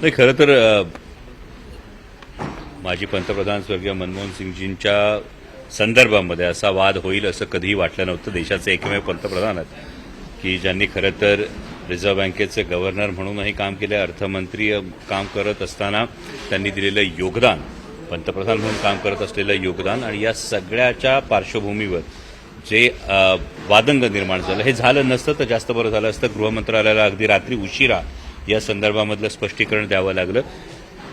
नाही खरं तर माजी पंतप्रधान स्वर्गीय मनमोहन सिंगजींच्या संदर्भामध्ये असा वाद होईल असं कधीही वाटलं नव्हतं. देशाचे एकमेव पंतप्रधान आहेत की ज्यांनी खरं तर रिझर्व्ह बँकेचे गव्हर्नर म्हणूनही काम केले अर्थमंत्री काम करत असताना त्यांनी दिलेलं योगदान पंतप्रधान म्हणून काम करत असलेलं योगदान आणि या सगळ्याच्या पार्श्वभूमीवर जे वादंग निर्माण झालं हे झालं नसतं तर जास्त बरं झालं असतं. गृहमंत्रालयाला अगदी रात्री उशिरा या संदर्भामधलं स्पष्टीकरण द्यावं लागलं.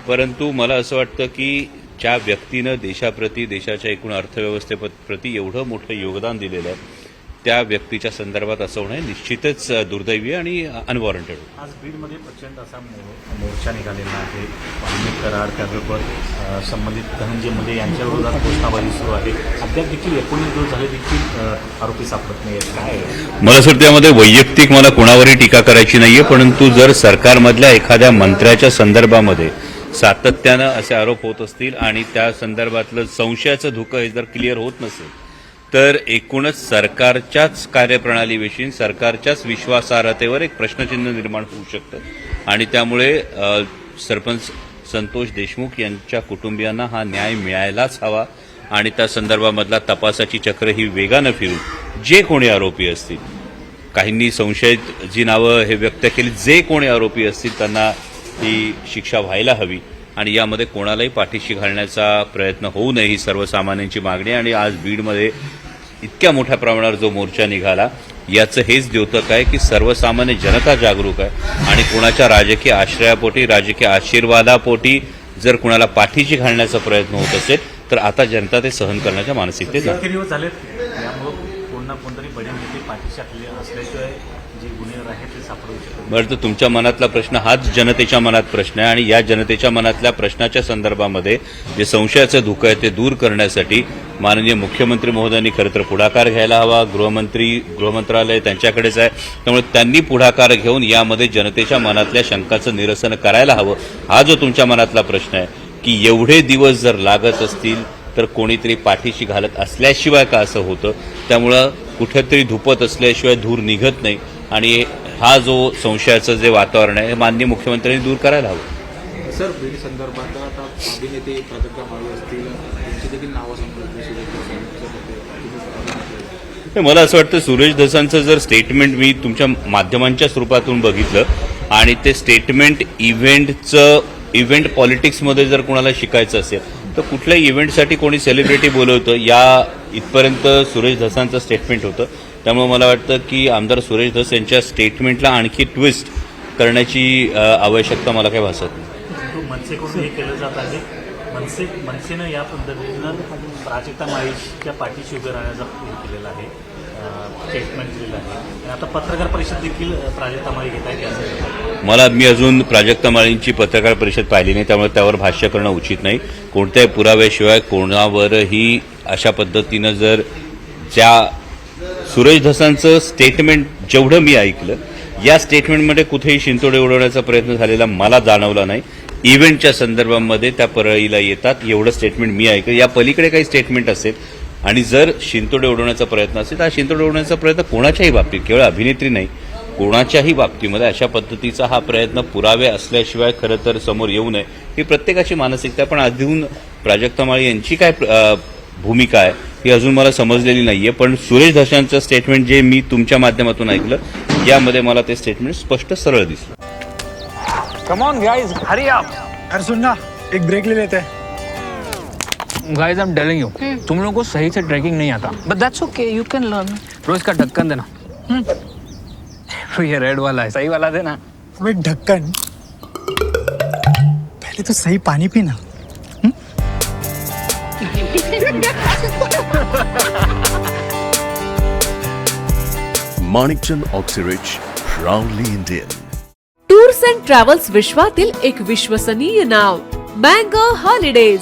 परंतु मला असं वाटतं की ज्या व्यक्तीनं देशाप्रती देशाच्या एकूण अर्थव्यवस्थेप्रती एवढं मोठं योगदान दिलेलं आहे त्या व्यक्तीच्या संदर्भात असं होणं निश्चितच दुर्दैवी आणि अनवॉरंटेड आज बीडमध्ये प्रचंड असा मोर्चा निघालेला आहे. वाल्मिक करार त्याचबरोबर अ, संबंधित धनंजय मुंडे यांच्या विरोधात घोषणाबाजी सुरू आहे. अद्याप देखील एकोणीस दिवस झाले देखील आरोपी सापडत नाही काय? मला वाटतं त्यामध्ये वैयक्तिक मला कोणावरही टीका करायची नाहीये परंतु जर सरकारमधल्या एखाद्या मंत्र्याच्या संदर्भामध्ये सातत्यानं असे आरोप होत असतील आणि त्या संदर्भातलं संशयाचं धुकं हे जर क्लिअर होत नसेल तर एकूणच सरकारच्याच कार्यप्रणालीविषयी सरकारच्याच विश्वासार्हतेवर एक प्रश्नचिन्ह निर्माण होऊ शकतं. आणि त्यामुळे सरपंच संतोष देशमुख यांच्या कुटुंबियांना हा न्याय मिळायलाच हवा. आणि त्या संदर्भामधला तपासाची चक्र ही वेगानं फिरून जे कोणी आरोपी असतील काहींनी संशयित जी नावं हे व्यक्त केली जे कोणी आरोपी असतील त्यांना ही शिक्षा व्हायला हवी. आणि यामध्ये कोणालाही पाठीशी घालण्याचा प्रयत्न होऊ नये ही सर्वसामान्यांची मागणी आणि आज बीडमध्ये इतक्या मोठ्या प्रमाणावर जो मोर्चा निघाला याचं हेच द्योतक आहे की सर्वसामान्य जनता जागरूक आहे. आणि कोणाच्या राजकीय आश्रयापोटी राजकीय आशीर्वादापोटी जर कुणाला पाठीशी घालण्याचा प्रयत्न होत असेल तर आता जनता ते सहन करण्याच्या मानसिकतेत झाले कोणतरी पाठीशी असल्याशिवाय ते सापडू शकत बरं तर तुमच्या मनातला प्रश्न हाच जनतेच्या मनात प्रश्न आहे आणि या जनतेच्या मनातल्या प्रश्नाच्या संदर्भामध्ये जे संशयाचं धुकं आहे ते दूर करण्यासाठी माननीय मुख्यमंत्री महोदयांनी खरं तर पुढाकार घ्यायला हवा. गृहमंत्री गृहमंत्रालय त्यांच्याकडेच आहे. त्यामुळे त्यांनी पुढाकार घेऊन यामध्ये जनतेच्या मनातल्या शंकाचं निरसन करायला हवं. हा जो तुमच्या मनातला प्रश्न आहे की एवढे दिवस जर लागत असतील तर कोणीतरी पाठीशी घालत असल्याशिवाय का असं होतं? त्यामुळं कुठेतरी धुपत असल्याशिवाय धूर निघत नाही. आणि हा जो संशयाचं जे वातावरण आहे हे माननीय मुख्यमंत्र्यांनी दूर करायला हवं. सर बीड संदर्भात आता अभिनेते प्राजक्ता माळी असतील त्यांची देखील नावं मला असं वाटतं सुरेश धसांचं जर स्टेटमेंट मी तुमच्या माध्यमांच्या स्वरूपातून बघितलं आणि ते स्टेटमेंट इव्हेंटचं इव्हेंट पॉलिटिक्समध्ये जर कोणाला शिकायचं असेल तर कुठल्याही इव्हेंटसाठी कोणी सेलिब्रिटी बोलवतं या इथपर्यंत सुरेश धसांचं स्टेटमेंट होतं. त्यामुळे मला वाटतं की आमदार सुरेश धस यांच्या स्टेटमेंटला आणखी ट्विस्ट करण्याची आवश्यकता मला काही भासत नाही. मनसेकडून हे केलं जात आहे. मनसे मनसेनं या पद्धतीनं प्राजक्ता माळीच्या पाठीशी उभे राहण्याचा केलेला आहे. स्टेटमेंट दिलेलं आहे. आणि आता पत्रकार परिषद देखील प्राजक्ता माळी घेत आहेत मला मी अजून प्राजक्ता माळींची पत्रकार परिषद पाहिली नाही त्यामुळे त्यावर भाष्य करणं उचित नाही. कोणत्याही पुराव्याशिवाय कोणावरही अशा पद्धतीनं जर ज्या सुरेश धसांचं स्टेटमेंट जेवढं मी ऐकलं या स्टेटमेंटमध्ये कुठेही शिंतोडे उडवण्याचा प्रयत्न झालेला मला जाणवला नाही. इव्हेंटच्या संदर्भामध्ये त्या परळीला येतात एवढं स्टेटमेंट मी ऐकलं. या पलीकडे काही स्टेटमेंट असेल आणि जर शिंतोडे उडवण्याचा प्रयत्न असेल तर हा शिंतोडे उडवण्याचा प्रयत्न कोणाच्याही बाबतीत केवळ अभिनेत्री नाही कोणाच्याही बाबतीमध्ये अशा पद्धतीचा हा प्रयत्न पुरावे असल्याशिवाय खरं तर समोर येऊ नये. ही प्रत्येकाची मानसिकता. पण अजून प्राजक्ता माळी यांची काय भूमिका आहे ही अजून मला समजलेली नाहीये. पण सुरेश धशांचं स्टेटमेंट जे मी तुमच्या माध्यमातून ऐकलं यामध्ये मला ते स्टेटमेंट स्पष्ट सरळ दिसलं. Come on guys hurry up अरे सुन ना एक ब्रेक ले लेते. हैं guys I am telling you तुम लोगों को सही से ट्रैकिंग नहीं आता। But that's okay, you can learn. रोज का ढक्कन देना। तो ये रेड वाला है सही वाला देना। अबे ढक्कन। पहले तो सही पानी पीना। Manikchand Oxyrich, proudly Indian. Tours and travels विश्वातील एक विश्वसनीय नाव मँगो हॉलिडेज